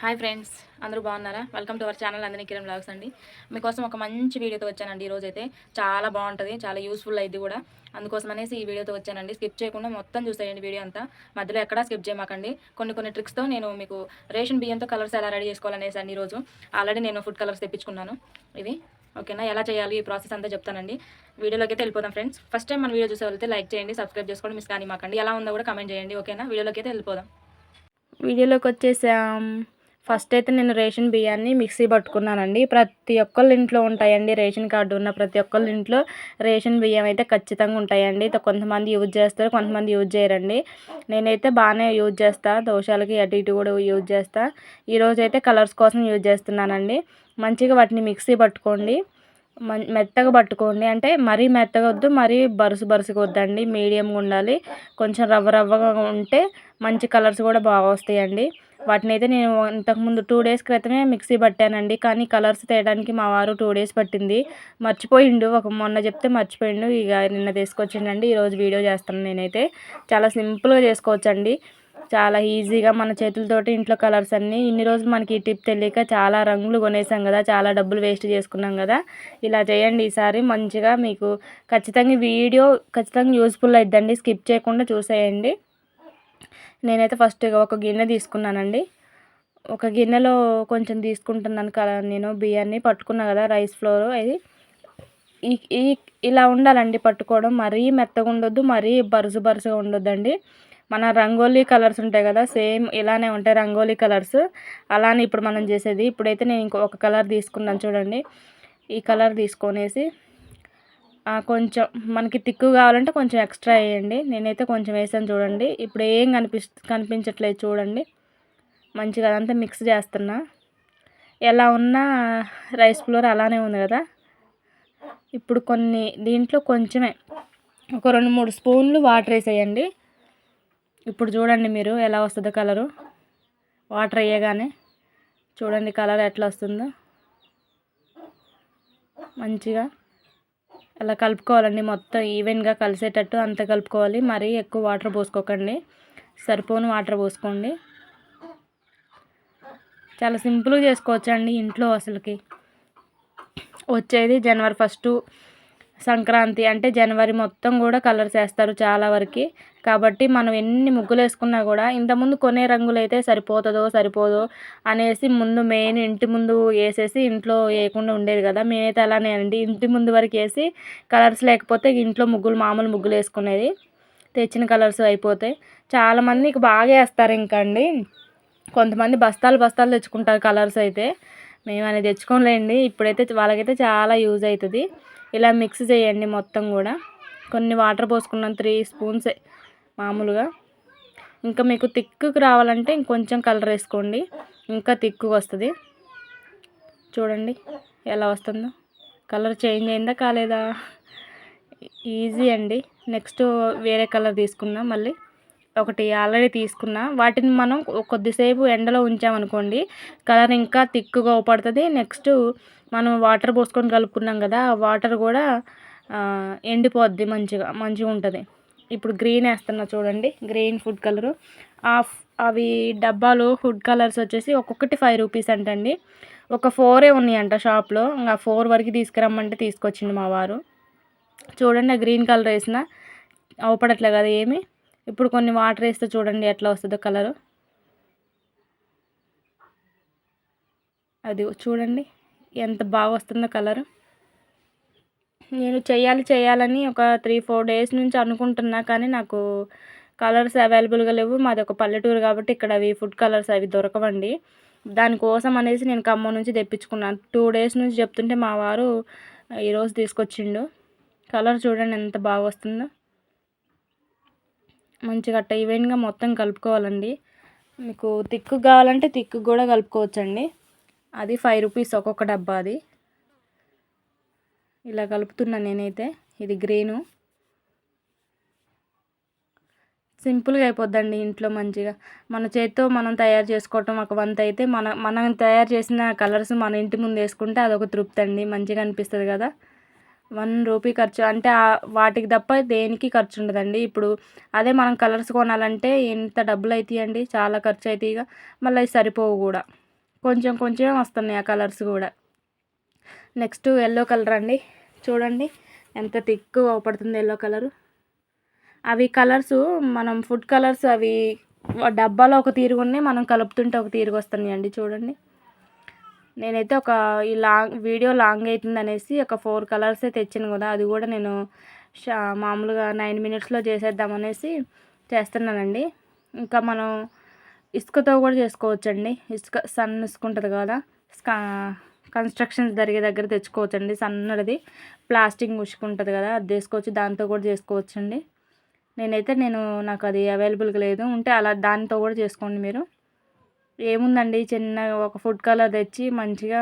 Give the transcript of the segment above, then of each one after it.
Hi friends అందరూ బాగున్నారా? Welcome to our channel అందరినీ కిరణ్ బ్లాగ్స్ అండి. మీకోసం ఒక మంచి వీడియోతో వచ్చానండి ఈరోజు అయితే చాలా బాగుంటుంది చాలా యూస్ఫుల్ అయింది కూడా. అందుకోసం అనేసి ఈ వీడియోతో వచ్చానండి. స్కిప్ చేయకుండా మొత్తం చూసేయండి వీడియో అంతా. మధ్యలో ఎక్కడా స్కిప్ చేయమాకండి. కొన్ని కొన్ని ట్రిక్స్తో నేను మీకు రేషన్ బియ్యంతో కలర్స్ ఎలా రెడీ చేసుకోవాలనేసి అండి ఈరోజు ఆల్రెడీ నేను ఫుడ్ కలర్స్ తెప్పించుకున్నాను. ఇవి ఓకేనా ఎలా చేయాలి ఈ ప్రాసెస్ అంతా చెప్తానండి. వీడియోలోకి అయితే ఫ్రెండ్స్. ఫస్ట్ టైం మన వీడియో చూసే వెళ్తే లైక్ చేయండి సబ్స్క్రైబ్ చేసుకోండి మిస్ కానీ మాకండి ఎలా ఉందో కూడా కమెంట్ చేయండి ఓకేనా వీడియోలోకి అయితే వెళ్ళిపోదాం. వీడియోలోకి వచ్చేసాం. ఫస్ట్ అయితే నేను రేషన్ బియ్యాన్ని మిక్సీ పట్టుకున్నానండి. ప్రతి ఒక్కళ్ళ ఇంట్లో ఉంటాయండి రేషన్ కార్డు ఉన్న ప్రతి ఒక్కళ్ళ ఇంట్లో రేషన్ బియ్యం అయితే ఖచ్చితంగా ఉంటాయండి. కొంతమంది యూజ్ చేస్తారు కొంతమంది యూజ్ చేయరండి. నేనైతే బాగానే యూజ్ చేస్తాను దోషాలకి అటు ఇటు కూడా యూజ్ చేస్తాను ఈరోజు అయితే కలర్స్ కోసం యూజ్ చేస్తున్నానండి. మంచిగా వాటిని మిక్సీ పట్టుకోండి. మెత్తగా పట్టుకోండి. అంటే మరీ మెత్తగా వద్దు మరీ బరుసు బరుసుగా వద్దండి. మీడియంగా ఉండాలి. కొంచెం రవ్వ రవ్వగా ఉంటే మంచి కలర్స్ కూడా బాగా వస్తాయండి. వాటిని అయితే నేను ఇంతకుముందు టూ డేస్ క్రితమే మిక్సీ పట్టానండి. కానీ కలర్స్ తేయడానికి మా వారు టూ డేస్ పట్టింది. మర్చిపోయిండు. ఒక మొన్న చెప్తే మర్చిపోయిండు. ఇక నిన్న తీసుకొచ్చిండండి. ఈరోజు వీడియో చేస్తాను నేనైతే. చాలా సింపుల్గా చేసుకోవచ్చండి. చాలా ఈజీగా మన చేతులతోటి ఇంట్లో కలర్స్ అన్నీ. ఇన్ని రోజులు మనకి ఈ టిప్ తెలియక చాలా రంగులు కొనేసాం కదా. చాలా డబ్బులు వేస్ట్ చేసుకున్నాం కదా. ఇలా చేయండి ఈసారి. మంచిగా మీకు ఖచ్చితంగా వీడియో ఖచ్చితంగా యూస్ఫుల్ అయిద్దండి. స్కిప్ చేయకుండా చూసేయండి. నేనైతే ఫస్ట్ ఒక గిన్నె తీసుకున్నానండి. ఒక గిన్నెలో కొంచెం తీసుకుంటున్నాను కదా నేను బియ్యాన్ని పట్టుకున్నా కదా రైస్ ఫ్లోర్ అది ఈ ఇలా ఉండాలండి పట్టుకోవడం. మరీ మెత్తగా ఉండొద్దు మరీ బరుసు బరుసుగా ఉండొద్దండి. మన రంగోలీ కలర్స్ ఉంటాయి కదా సేమ్ ఇలానే ఉంటాయి రంగోలీ కలర్స్. అలానే ఇప్పుడు మనం చేసేది. ఇప్పుడైతే నేను ఇంకో ఒక కలర్ తీసుకున్నాను చూడండి. ఈ కలర్ తీసుకొనేసి కొంచెం మనకి తిక్కు కావాలంటే కొంచెం ఎక్స్ట్రా వేయండి. నేనైతే కొంచెం వేసాను చూడండి. ఇప్పుడు ఏం కనిపి కనిపించట్లేదు చూడండి. మంచిగా అదంతా మిక్స్ చేస్తున్నా. ఎలా ఉన్నా రైస్ ఫ్లోర్ అలానే ఉంది కదా. ఇప్పుడు కొన్ని దీంట్లో కొంచెమే. ఒక రెండు మూడు స్పూన్లు వాటర్ వేసేయండి. ఇప్పుడు చూడండి మీరు ఎలా వస్తుందో కలరు. వాటర్ వేయగానే చూడండి కలర్ ఎట్లా వస్తుందో. మంచిగా అలా కలుపుకోవాలండి. మొత్తం ఈవెన్గా కలిసేటట్టు అంత కలుపుకోవాలి. మరీ ఎక్కువ వాటర్ పోసుకోకండి. సరిపోని వాటర్ పోసుకోండి. చాలా సింపుల్గా చేసుకోవచ్చండి ఇంట్లో అసలుకి. వచ్చేది జనవరి ఫస్టు సంక్రాంతి అంటే జనవరి మొత్తం కూడా కలర్స్ వేస్తారు చాలా వరకు. కాబట్టి మనం ఎన్ని ముగ్గులు వేసుకున్నా కూడా ఇంతకుముందు కొనే రంగులు అయితే సరిపోతుందో సరిపోదో అనేసి ముందు మెయిన్ ఇంటి ముందు వేసేసి ఇంట్లో వేయకుండా ఉండేది కదా. మేమైతే అలానే అండి. ఇంటి ముందు వరకు వేసి కలర్స్ లేకపోతే ఇంట్లో ముగ్గులు మామూలు ముగ్గులు వేసుకునేది తెచ్చిన కలర్స్ అయిపోతాయి చాలామంది బాగా వేస్తారు ఇంకా అండి. కొంతమంది బస్తాలు బస్తాలు తెచ్చుకుంటారు కలర్స్ అయితే. మేము అనేది తెచ్చుకోలేండి ఇప్పుడైతే వాళ్ళకైతే చాలా యూజ్ అవుతుంది. ఇలా మిక్స్ చేయండి మొత్తం కూడా. కొన్ని వాటర్ పోసుకున్నాం త్రీ స్పూన్స్ మామూలుగా. ఇంకా మీకు తిక్కుకు రావాలంటే ఇంకొంచెం కలర్ వేసుకోండి. ఇంకా తిక్కుగా వస్తుంది. చూడండి ఎలా వస్తుందో. కలర్ చేంజ్ అయిందా కాలేదా? ఈజీ అండి. నెక్స్ట్ వేరే కలర్ తీసుకుందాం మళ్ళీ. ఒకటి ఆల్రెడీ తీసుకున్నా. వాటిని మనం కొద్దిసేపు ఎండలో ఉంచామనుకోండి కలర్ ఇంకా తిక్కుగా పడుతుంది. నెక్స్ట్ మనం వాటర్ పోసుకొని కలుపుకున్నాం కదా ఆ వాటర్ కూడా ఎండిపోద్ది మంచిగా మంచిగా ఉంటుంది. ఇప్పుడు గ్రీన్ వేస్తున్నా చూడండి గ్రీన్ ఫుడ్ కలరు. అవి డబ్బాలు ఫుడ్ కలర్స్ వచ్చేసి ఒక్కొక్కటి ఫైవ్ రూపీస్ అంటండి. ఒక ఫోరే ఉన్నాయంట షాప్లో. ఇంకా ఫోర్ వరకు తీసుకురమ్మంటే తీసుకొచ్చింది మా వారు. చూడండి ఆ గ్రీన్ కలర్ వేసిన అవపడట్లే కదా ఏమి? ఇప్పుడు కొన్ని వాటర్ వేస్తే చూడండి ఎట్లా వస్తుందో కలరు అది చూడండి ఎంత బాగా వస్తుందో కలరు నేను చేయాలి చేయాలని ఒక త్రీ ఫోర్ డేస్ నుంచి అనుకుంటున్నా కానీ నాకు కలర్స్ అవైలబుల్గా లేవు. మాది ఒక పల్లెటూరు కాబట్టి ఇక్కడ అవి ఫుడ్ కలర్స్ అవి దొరకవండి. దానికోసం అనేసి నేను ఖమ్మం నుంచి తెప్పించుకున్నాను. టూ డేస్ నుంచి చెప్తుంటే మా వారు ఈరోజు తీసుకొచ్చిండు. కలర్ చూడండి ఎంత బాగా వస్తుందో. మంచిగా అట్ట ఈవెంట్గా మొత్తం కలుపుకోవాలండి. మీకు తిక్కు కావాలంటే తిక్కు కూడా కలుపుకోవచ్చండి. అది ఫైవ్ రూపీస్ ఒక్కొక్క డబ్బా అది. ఇలా కలుపుతున్నా నేనైతే. ఇది గ్రీను సింపుల్గా అయిపోద్దండి ఇంట్లో మంచిగా. మన చేతితో మనం తయారు చేసుకోవటం ఒక వంత అయితే మన మనం తయారు చేసిన కలర్స్ మన ఇంటి ముందు వేసుకుంటే అదొక తృప్తి అండి. మంచిగా అనిపిస్తుంది కదా. వన్ రూపీ ఖర్చు అంటే వాటికి తప్ప దేనికి ఖర్చు ఉండదండి. ఇప్పుడు అదే మనం కలర్స్ కొనాలంటే ఎంత డబ్బులు అవుతాయండి చాలా ఖర్చు అవుతాయి ఇక. మళ్ళీ సరిపోవు కూడా. కొంచెం కొంచెం వస్తున్నాయి ఆ కలర్స్ కూడా. నెక్స్ట్ ఎల్లో కలర్ అండి. చూడండి ఎంత థిక్ పడుతుంది ఎల్లో కలరు. అవి కలర్స్ మనం ఫుడ్ కలర్స్ అవి డబ్బాలో ఒక తీరుగా ఉన్నాయి మనం కలుపుతుంటే ఒక తీరుగా వస్తున్నాయి అండి చూడండి. నేనైతే ఒక ఈ లాంగ్ వీడియో లాంగ్ అవుతుంది అనేసి ఒక ఫోర్ కలర్సే తెచ్చాను కదా అది కూడా నేను షా మామూలుగా నైన్ మినిట్స్లో చేసేద్దామనేసి చేస్తున్నానండి. ఇంకా మనం ఇసుకతో కూడా చేసుకోవచ్చండి. ఇసుక సన్ ఇసుక ఉంటుంది కదా కన్స్ట్రక్షన్స్ జరిగే దగ్గర తెచ్చుకోవచ్చండి. సన్నది ప్లాస్టిక్ ముసుకు ఉంటుంది కదా అది తీసుకోవచ్చు దాంతో కూడా చేసుకోవచ్చండి. నేనైతే నేను నాకు అది అవైలబుల్గా లేదు. ఉంటే అలా దానితో కూడా చేసుకోండి మీరు. ఏముందండి చిన్న ఒక ఫుడ్ కలర్ తెచ్చి మంచిగా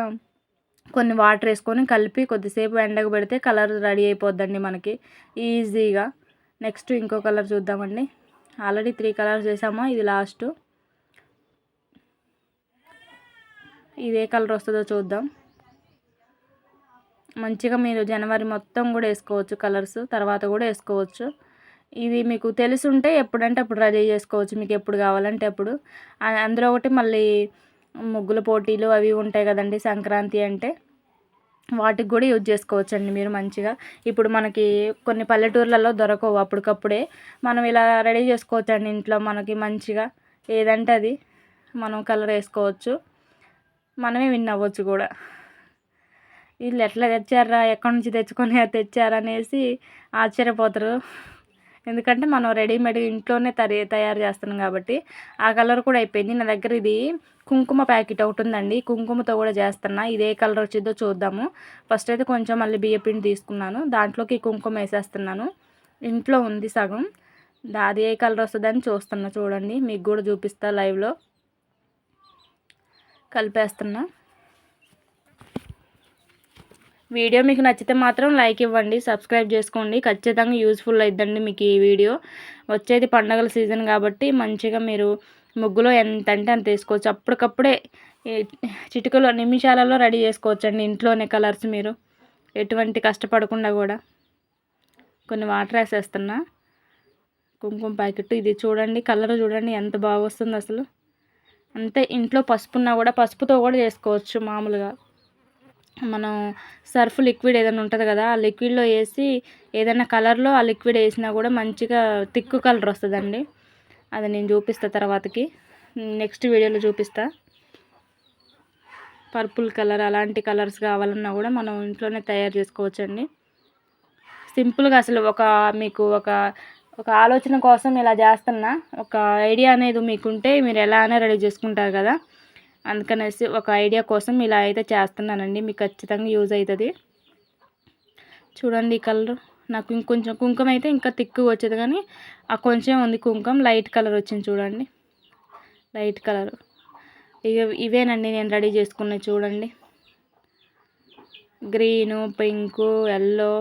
కొన్ని వాటర్ వేసుకొని కలిపి కొద్దిసేపు ఎండకు పెడితే కలర్ రెడీ అయిపోద్దండి మనకి. ఈజీగా. నెక్స్ట్ ఇంకో కలర్ చూద్దామండి. ఆల్రెడీ త్రీ కలర్స్ వేసామా? ఇది లాస్ట్. ఇది ఏ కలర్ వస్తుందో చూద్దాం. మంచిగా మీరు జనవరి మొత్తం కూడా వేసుకోవచ్చు కలర్స్. తర్వాత కూడా వేసుకోవచ్చు. ఇది మీకు తెలుసుంటే ఎప్పుడంటే అప్పుడు రెడీ చేసుకోవచ్చు. మీకు ఎప్పుడు కావాలంటే అప్పుడు. అందులో ఒకటి మళ్ళీ ముగ్గుల పోటీలు అవి ఉంటాయి కదండి సంక్రాంతి అంటే. వాటికి కూడా యూజ్ చేసుకోవచ్చండి మీరు మంచిగా. ఇప్పుడు మనకి కొన్ని పల్లెటూర్లలో దొరకవు అప్పటికప్పుడే. మనం ఇలా రెడీ చేసుకోవచ్చండి ఇంట్లో మనకి మంచిగా. ఏదంటే అది మనం కలర్ వేసుకోవచ్చు. మనమే విన్ అవ్వచ్చు కూడా. వీళ్ళు ఎట్లా తెచ్చారా ఎక్కడి నుంచి తెచ్చుకొని తెచ్చారనేసి ఆశ్చర్యపోతారు. ఎందుకంటే మనం రెడీమేడ్ ఇంట్లోనే తరి తయారు చేస్తున్నాం కాబట్టి ఆ కలర్ కూడా అయిపోయింది. నా దగ్గర ఇది కుంకుమ ప్యాకెట్ ఒకటి ఉందండి. కుంకుమతో కూడా చేస్తున్నా. ఇదే కలర్ వచ్చిందో చూద్దాము. ఫస్ట్ అయితే కొంచెం మళ్ళీ బియ్యపిండి తీసుకున్నాను. దాంట్లోకి కుంకుమ వేసేస్తున్నాను. ఇంట్లో ఉంది సగం. అది ఏ కలర్ వస్తుందని చూస్తున్నా. చూడండి. మీకు కూడా చూపిస్తా లైవ్లో. కలిపేస్తున్నా. వీడియో మీకు నచ్చితే మాత్రం లైక్ ఇవ్వండి సబ్స్క్రైబ్ చేసుకోండి. ఖచ్చితంగా యూస్ఫుల్ అయిద్దండి మీకు ఈ వీడియో. వచ్చేది పండగల సీజన్ కాబట్టి మంచిగా మీరు ముగ్గులో ఎంత అంటే అంత వేసుకోవచ్చు. అప్పటికప్పుడే చిటికలో నిమిషాలలో రెడీ చేసుకోవచ్చండి ఇంట్లోనే కలర్స్ మీరు. ఎటువంటి కష్టపడకుండా కూడా. కొన్ని వాటర్ వేసేస్తున్నా. కుంకుమ ప్యాకెట్ ఇది చూడండి కలర్ చూడండి ఎంత బాగా వస్తుంది అసలు. అంతే ఇంట్లో పసుపున్నా కూడా పసుపుతో కూడా చేసుకోవచ్చు మామూలుగా. మనం సర్ఫ్ లిక్విడ్ ఏదైనా ఉంటుంది కదా ఆ లిక్విడ్లో వేసి ఏదైనా కలర్లో ఆ లిక్విడ్ వేసినా కూడా మంచిగా థిక్ కలర్ వస్తుందండి. అది నేను చూపిస్తా తర్వాతకి. నెక్స్ట్ వీడియోలో చూపిస్తా. పర్పుల్ కలర్ అలాంటి కలర్స్ కావాలన్నా కూడా మనం ఇంట్లోనే తయారు చేసుకోవచ్చండి. సింపుల్గా అసలు ఒక మీకు ఒక ఒక ఆలోచన కోసం ఇలా చేస్తున్నా. ఒక ఐడియా అనేది మీకుంటే మీరు ఎలా అయినా రెడీ చేసుకుంటారు కదా. అందుకనేసి ఒక ఐడియా కోసం ఇలా అయితే చేస్తున్నానండి. మీకు ఖచ్చితంగా యూజ్ అవుతుంది. చూడండి ఈ కలర్. నాకు ఇంకొంచెం కుంకుమ అయితే ఇంకా తిక్కువ వచ్చేది కానీ ఆ కొంచెం ఉంది కుంకుమ. లైట్ కలర్ వచ్చింది చూడండి. Light colour. ఇవే ఇవేనండి నేను రెడీ చేసుకున్నది చూడండి. గ్రీను పింకు ఎల్లో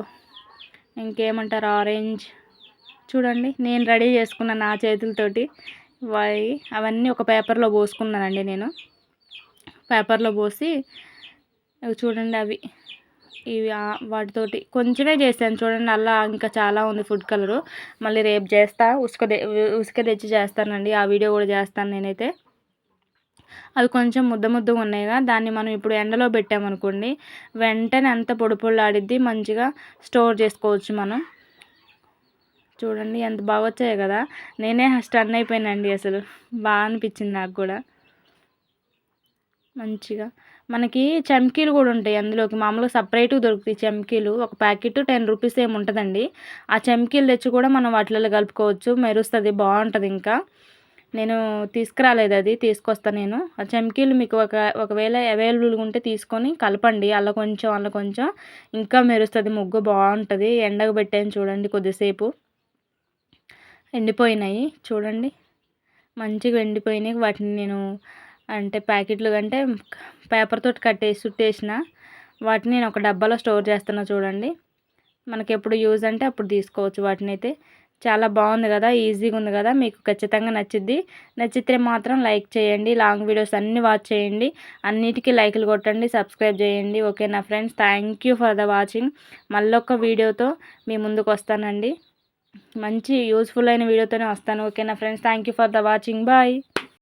ఇంకేమంటారు ఆరెంజ్. చూడండి నేను రెడీ చేసుకున్న నా చేతులతోటి అవన్నీ ఒక పేపర్లో పోసుకున్నానండి నేను. పేపర్లో పోసి చూడండి అవి. ఇవి వాటితోటి కొంచెమే చేశాను. చూడండి అలా ఇంకా చాలా ఉంది ఫుడ్ కలరు. మళ్ళీ రేపు చేస్తా. ఉసుక ఉసుక తెచ్చి చేస్తానండి. ఆ వీడియో కూడా చేస్తాను నేనైతే. అవి కొంచెం ముద్ద ముద్దగా ఉన్నాయిగా దాన్ని మనం ఇప్పుడు ఎండలో పెట్టామనుకోండి వెంటనే అంత పొడి పొడి మంచిగా స్టోర్ చేసుకోవచ్చు మనం. చూడండి ఎంత బాగా వచ్చాయి కదా. నేనే స్టన్ అయిపోయానండి అసలు. బాగా అనిపించింది నాకు కూడా. మంచిగా. మనకి చమ్కీలు కూడా ఉంటాయి అందులోకి. మామూలుగా సపరేట్గా దొరుకుతాయి చమ్కీలు. ఒక ప్యాకెట్ టెన్ రూపీస్ ఏమి ఉంటుందండి. ఆ చమ్కీలు తెచ్చి కూడా మనం వాటిలో కలుపుకోవచ్చు. మెరుస్తుంది బాగుంటుంది ఇంకా. నేను తీసుకురాలేదు అది తీసుకొస్తాను నేను. ఆ చమ్కీలు మీకు ఒక ఒకవేళ అవైలబుల్గా ఉంటే తీసుకొని కలపండి. అలా కొంచెం అలా కొంచెం. ఇంకా మెరుస్తుంది ముగ్గు బాగుంటుంది. ఎండకు పెట్టాను చూడండి కొద్దిసేపు. ఎండిపోయినాయి. చూడండి. మంచిగా ఎండిపోయినాయి. వాటిని నేను అంటే ప్యాకెట్లు అంటే పేపర్తో కట్టేసి చుట్టేసిన వాటిని నేను ఒక డబ్బాలో స్టోర్ చేస్తున్నా చూడండి. మనకి ఎప్పుడు యూజ్ అంటే అప్పుడు తీసుకోవచ్చు వాటిని అయితే చాలా బాగుంది కదా ఈజీగా ఉంది కదా మీకు ఖచ్చితంగా నచ్చిద్ది. నచ్చితే మాత్రం లైక్ చేయండి లాంగ్ వీడియోస్ అన్నీ వాచ్ చేయండి. అన్నిటికీ లైక్లు కొట్టండి సబ్స్క్రైబ్ చేయండి. ఓకే నా friends thank you for the watching. మళ్ళొక్క వీడియోతో మీ ముందుకు వస్తానండి. మంచి యూస్ఫుల్ అయిన వీడియోతోనే వస్తాను. ఓకే నా friends thank you for the watching. Bye.